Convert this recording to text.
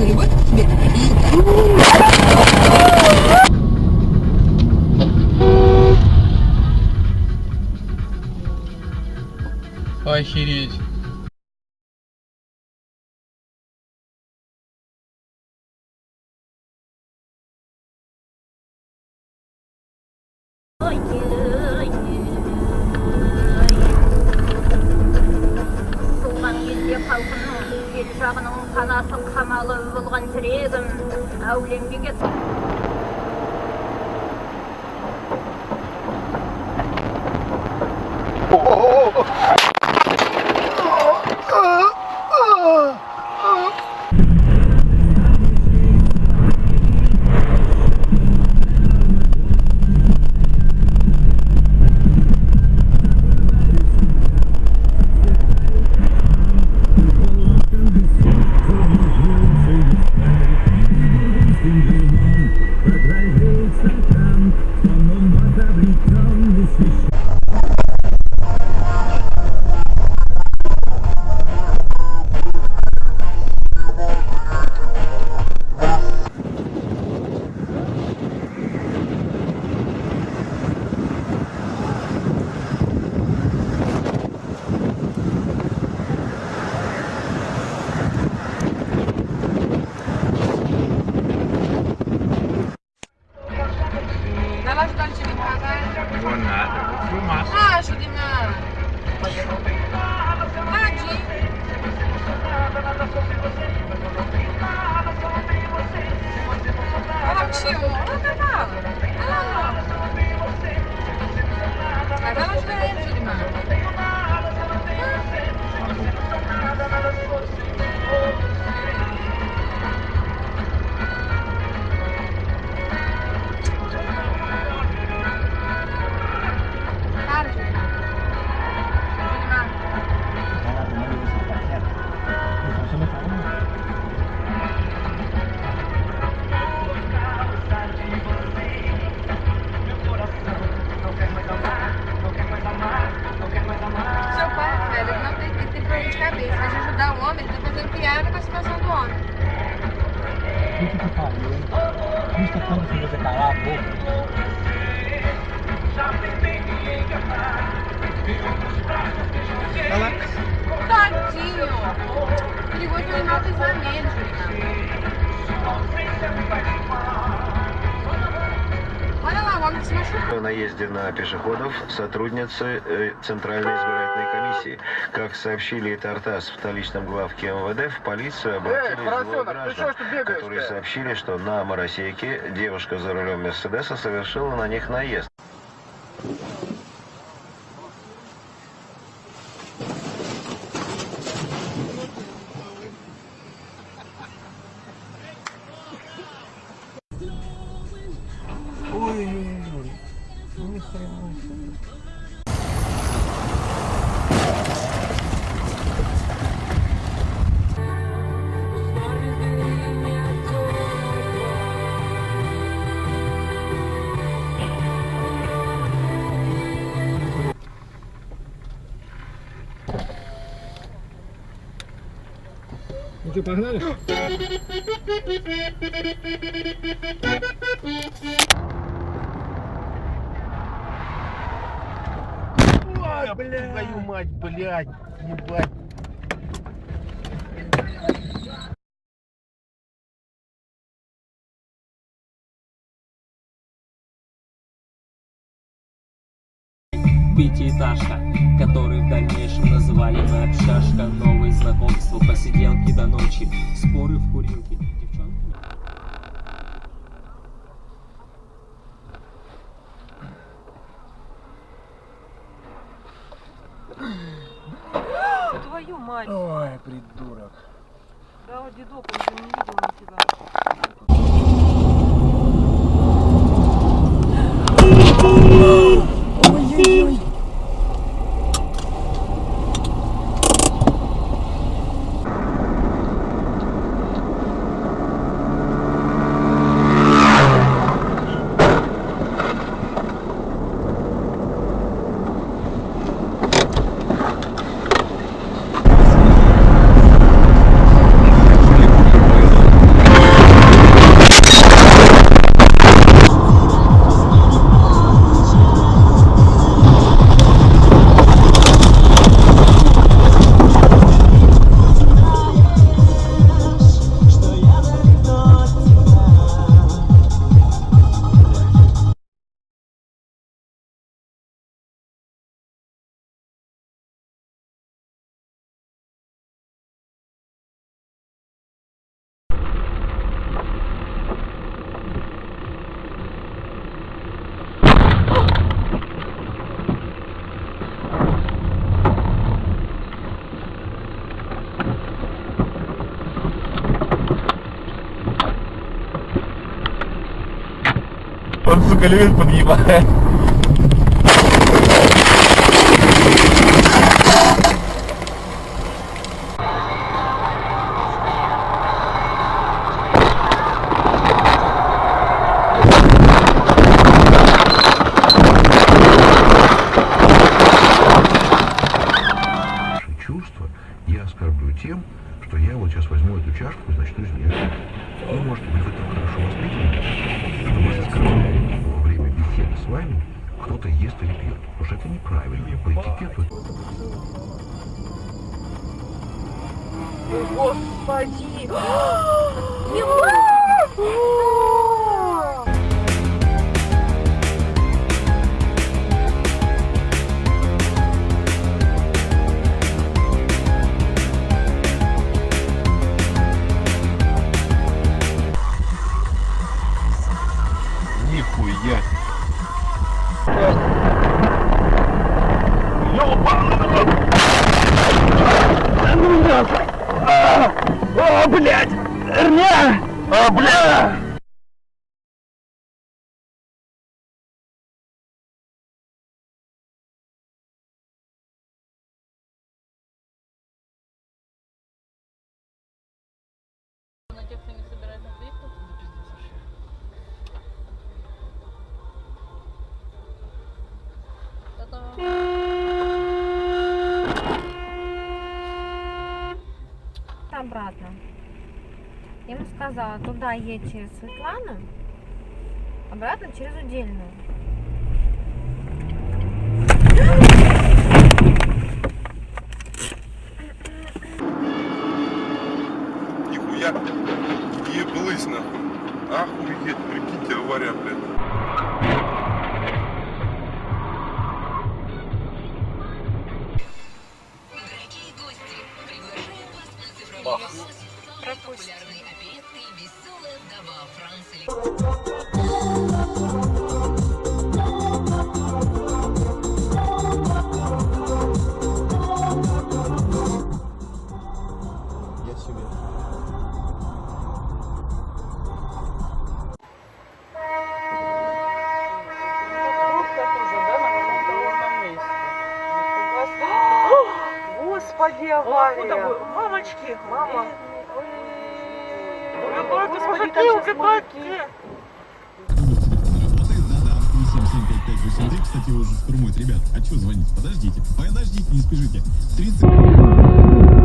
свою любовь к тебе. И... Охереть. Oh, yeah. жағының қанаты қамалы болған тірегім әулемге кет homem, ele tá fazendo piada com a situação do homem. Puta que pariu, hein? Custa tanto se você calar a boca. Tadinho! Perigoso de animal pensamento, О наезде на пешеходов сотрудницы э, Центральной избирательной комиссии. Как сообщили Тартас в столичном главке МВД, в полицию обратились двое поросенок, ты граждан, бегаешь-то? которые сообщили, что на Моросейке девушка за рулем Мерседеса совершила на них наезд. Ой-ой-ой. No te pagas nada? Ой, блядь. Твою мать, блядь, ебать. Пятиэтажка, который в дальнейшем называли мы общашка Новые знакомства, посиделки до ночи, споры в курилке Девчонки Твою мать. Ой, придурок. Да, вот дедок, он же не видел нифига. 是格林不地方。Нихуя. Эрня! А, сказала, туда едь через Светлану, обратно через Удельную. Нихуя. Еблысь нахуй. Охуеть, прикиньте, авария, блядь. Я себе. Господи, авария. Мамочки, мама. Ой, мужики, убегайте. Кстати, его уже штурмуют. Ребят, а что звонить? Подождите, подождите, не спешите. 30...